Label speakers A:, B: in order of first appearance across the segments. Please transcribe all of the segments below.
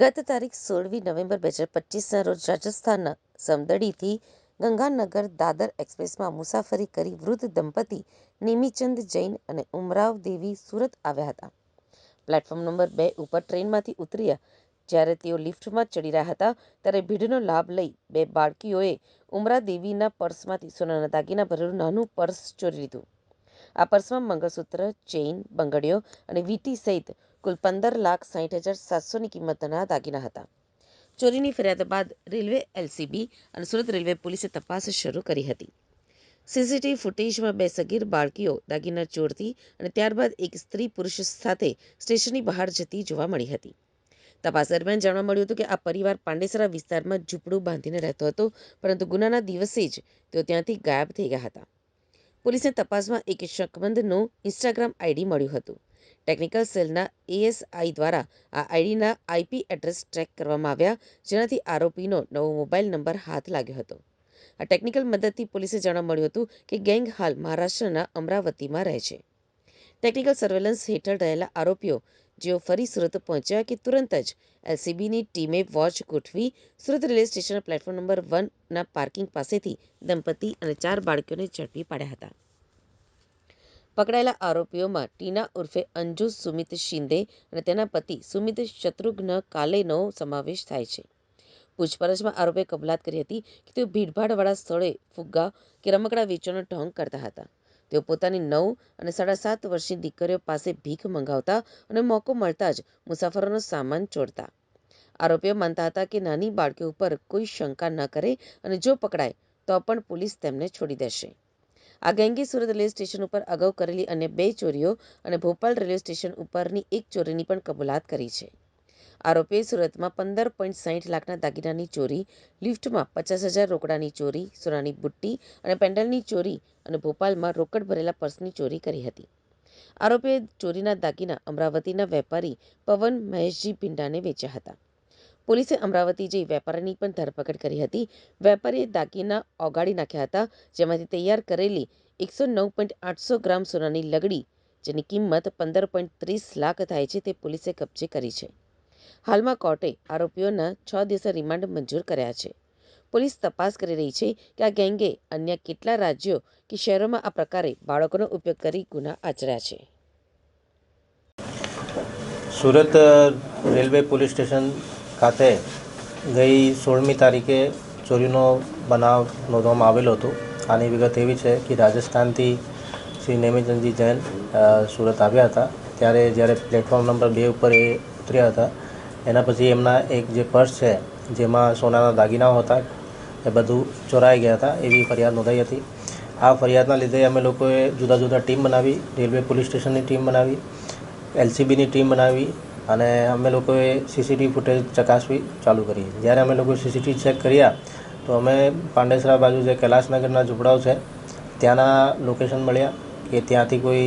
A: ગત તારીખ સોળમી નવેમ્બર બે હજાર પચીસના રોજ રાજસ્થાનના સમદડીથી ગંગાનગર દાદર એક્સપ્રેસમાં મુસાફરી કરી વૃદ્ધ દંપતી નેમીચંદ જૈન અને ઉમરાવ દેવી સુરત આવ્યા હતા. પ્લેટફોર્મ નંબર બે ઉપર ટ્રેનમાંથી ઉતર્યા જ્યારે તેઓ લિફ્ટમાં ચડી રહ્યા હતા ત્યારે ભીડનો લાભ લઈ બે બાળકીઓએ ઉમરા દેવીના પર્સમાંથી સોનાના દાગીના ભરેલું નાનું પર્સ ચોરી લીધું. આ પર્સમાં મંગળસૂત્ર, ચેઇન, બંગડીઓ અને વીંટી સહિત કુલ પંદર લાખ સાઠ હજાર સાતસોની કિંમતના દાગીના હતા. ચોરીની ફરિયાદ બાદ રેલવે એલસીબી અને સુરત રેલવે પોલીસે તપાસ શરૂ કરી હતી. સીસીટીવી ફૂટેજમાં બે સગીર બાળકીઓ દાગીના ચોરતી અને ત્યારબાદ એક સ્ત્રી પુરુષ સાથે સ્ટેશનની બહાર જતી જોવા મળી હતી. તપાસ દરમિયાન જાણવા મળ્યું હતું કે આ પરિવાર પાંડેસરા વિસ્તારમાં ઝૂંપડું બાંધીને રહેતો હતો, પરંતુ ગુનાના દિવસે જ તેઓ ત્યાંથી ગાયબ થઈ ગયા હતા. પોલીસને તપાસમાં એક શકમંદનું ઇન્સ્ટાગ્રામ આઈડી મળ્યું હતું. ટેકનિકલ સેલના એએસઆઈ દ્વારા આ આઈડીના આઈપી એડ્રેસ ટ્રેક કરવામાં આવ્યા, જેનાથી આરોપીનો નવો મોબાઈલ નંબર હાથ લાગ્યો હતો. આ ટેકનિકલ મદદથી પોલીસે જાણવા મળ્યું હતું કે ગેંગ હાલ મહારાષ્ટ્રના અમરાવતીમાં રહે છે. ટેકનિકલ સર્વેલન્સ હેઠળ રહેલા આરોપીઓ, જેઓ ફરી સુરત પહોંચ્યા કે તુરંત જ એલસીબીની ટીમે વોચ ગોઠવી Surat railway station platform number વનના parking પાસેથી દંપતી અને ચાર બાળકીઓને ઝડપી પાડ્યા હતા. પકડાયેલા આરોપીઓમાં ટીના ઉર્ફે અંજુ, સુમિત શિંદે અને તેના પતિ સુમિત શત્રુઘ્ન કાલેનો સમાવેશ થાય છે. પૂછપરછમાં આરોપીએ કબૂલાત કરી હતી કે તેઓ ભીડભાડવાળા સ્થળે ફુગ્ગા કે રમકડા વેચવાનો ઢોંગ કરતા હતા. તેઓ પોતાની નવ અને સાડા સાત વર્ષની દીકરીઓ પાસે ભીખ મંગાવતા અને મોકો મળતા જ મુસાફરોનો સામાન ચોરતા. આરોપીઓ માનતા હતા કે નાની બાળકીઓ ઉપર કોઈ શંકા ન કરે અને જો પકડાય, તો પણ પોલીસ તેમને છોડી દેશે. આ ગેંગી સુરત રેલવે સ્ટેશન ઉપર અગાઉ કરેલી અન્ય બે ચોરીઓ અને ભોપાલ રેલવે સ્ટેશન ઉપરની એક ચોરીની પણ કબૂલાત કરી છે. આરોપીએ સુરતમાં પંદર પોઈન્ટ સાહીઠ લાખના દાગીનાની ચોરી, લિફ્ટમાં પચાસ હજાર રોકડાની ચોરી, સોનાની બુટ્ટી અને પેન્ડલની ચોરી અને ભોપાલમાં રોકડ ભરેલા પર્સની ચોરી કરી હતી. આરોપીએ ચોરીના દાગીના અમરાવતીના વેપારી પવન મહેશજી પિંડાને વેચ્યા હતા. પોલીસે અમરાવતી જઈ વેપારીની પણ ધરપકડ કરી હતી. વેપારીએ દાગીના ઓગાળી નાખ્યા હતા, જેમાંથી તૈયાર કરેલી એકસો નવ પોઈન્ટ આઠસો ગ્રામ સોનાની લગડી, જેની કિંમત પંદર પોઈન્ટ ત્રીસ લાખ થાય છે, તે પોલીસે કબજે કરી છે. હાલમાં કોર્ટે આરોપીઓના છ દિવસના રિમાન્ડ મંજૂર કર્યા છે. પોલીસ તપાસ કરી રહી છે કે આ ગેંગે અન્ય કેટલા રાજ્યો કે શહેરોમાં આ પ્રકારે બાળકોનો ઉપયોગ કરી ગુના આચર્યા છે.
B: સુરત રેલવે પોલીસ સ્ટેશન ખાતે ગઈ સોળમી તારીખે ચોરીનો બનાવ નોંધવામાં આવેલો હતો. આની વિગત એવી છે કે રાજસ્થાનથી શ્રી નેમિચંદજી જૈન સુરત આવ્યા હતા. ત્યારે જ્યારે પ્લેટફોર્મ નંબર બે ઉપર એ ઉતર્યા હતા, એના પછી એમના એક જે પર્સ છે, જેમાં સોનાના દાગીનાઓ હતા, એ બધું ચોરાઈ ગયા હતા, એવી ફરિયાદ નોંધાઈ હતી. આ ફરિયાદના લીધે અમે લોકોએ જુદા જુદા ટીમ બનાવી, રેલવે પોલીસ સ્ટેશનની ટીમ બનાવી, એલસીબીની ટીમ બનાવી અને અમે લોકોએ સીસીટીવી ફૂટેજ ચકાસવી ચાલુ કરી. જ્યારે અમે લોકો સીસીટીવી ચેક કર્યા, તો અમે પાંડેસરા બાજુ જે કૈલાસનગરના ઝૂંપડાઓ છે, ત્યાંના લોકેશન મળ્યા કે ત્યાંથી કોઈ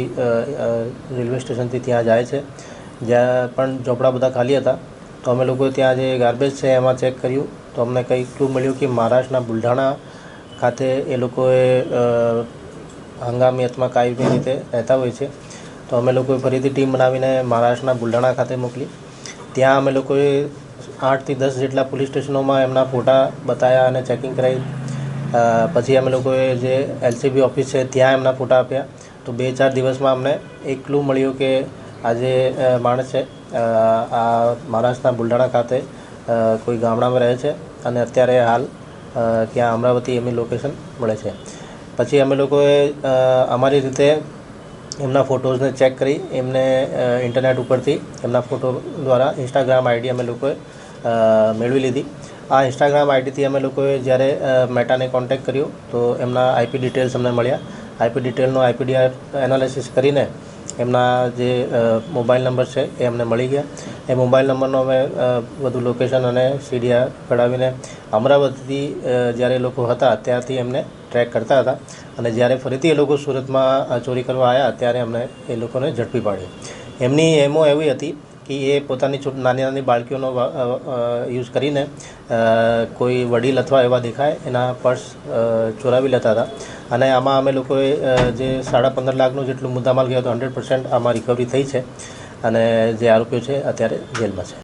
B: રેલવે સ્ટેશનથી ત્યાં જાય છે. જ્યાં પણ ઝોપડા બધા ખાલી હતા, તો અમે લોકો ત્યાં જે ગાર્બેજ છે એમાં ચેક કર્યું. તો અમને કંઈ ક્લુ મળ્યું કે મહારાષ્ટ્રના બુલઢાણા ખાતે એ લોકોએ હંગામી અથવા કાયમી રીતે રહેતા હોય છે. તો અમે લોકોએ ફરીથી ટીમ બનાવીને મહારાષ્ટ્રના બુલઢાણા ખાતે મોકલી. ત્યાં અમે લોકોએ આઠથી દસ જેટલા પોલીસ સ્ટેશનોમાં એમના ફોટા બતાવ્યા અને ચેકિંગ કરાવી પછી અમે લોકોએ જે એલસીબી ઓફિસ છે ત્યાં એમના ફોટા આપ્યા. તો બે ચાર દિવસમાં અમને એક ક્લુ મળ્યું કે આ જે માણસ છે આ મહારાષ્ટ્રના બુલઢાણા ખાતે કોઈ ગામડામાં રહે છે અને અત્યારે હાલ ત્યાં અમરાવતી એમની લોકેશન મળે છે. પછી અમે લોકોએ અમારી રીતે એમના ફોટોઝને ચેક કરી એમને ઇન્ટરનેટ ઉપરથી એમના ફોટો દ્વારા ઇન્સ્ટાગ્રામ આઈડી અમે લોકોએ મેળવી લીધી. આ ઇન્સ્ટાગ્રામ આઈડીથી અમે લોકોએ જ્યારે મેટાને કોન્ટેક્ટ કર્યો તો એમના આઈપી ડિટેલ્સ અમને મળ્યા. આઈપી ડિટેલનો આઈપીડીઆર એનાલિસિસ કરીને એમના જે મોબાઈલ નંબર છે એ અમને મળી ગયા. એ મોબાઈલ નંબરનો અમે બધું લોકેશન અને સીડીઆર કઢાવીને અમરાવતીથી જ્યારે લોકો હતા ત્યારથી એમને ટ્રેક કરતા હતા. અને જ્યારે ફરીથી એ લોકો સુરતમાં ચોરી કરવા આવ્યા ત્યારે અમને એ લોકોને ઝડપી પાડ્યો. એમની એમો એવી હતી કે એ પોતાની નાની નાની બાળકીઓનો યુઝ કરીને કોઈ વડીલ અથવા એવા દેખાય, એના પર્સ ચોરાવી લેતા હતા. અને આમાં અમે લોકોએ જે સાડા પંદર લાખનું જેટલું મુદ્દામાલ ગયો હતો હંડ્રેડ પર્સન્ટ આમાં રિકવરી થઈ છે. અને જે આરોપીઓ છે અત્યારે જેલમાં છે.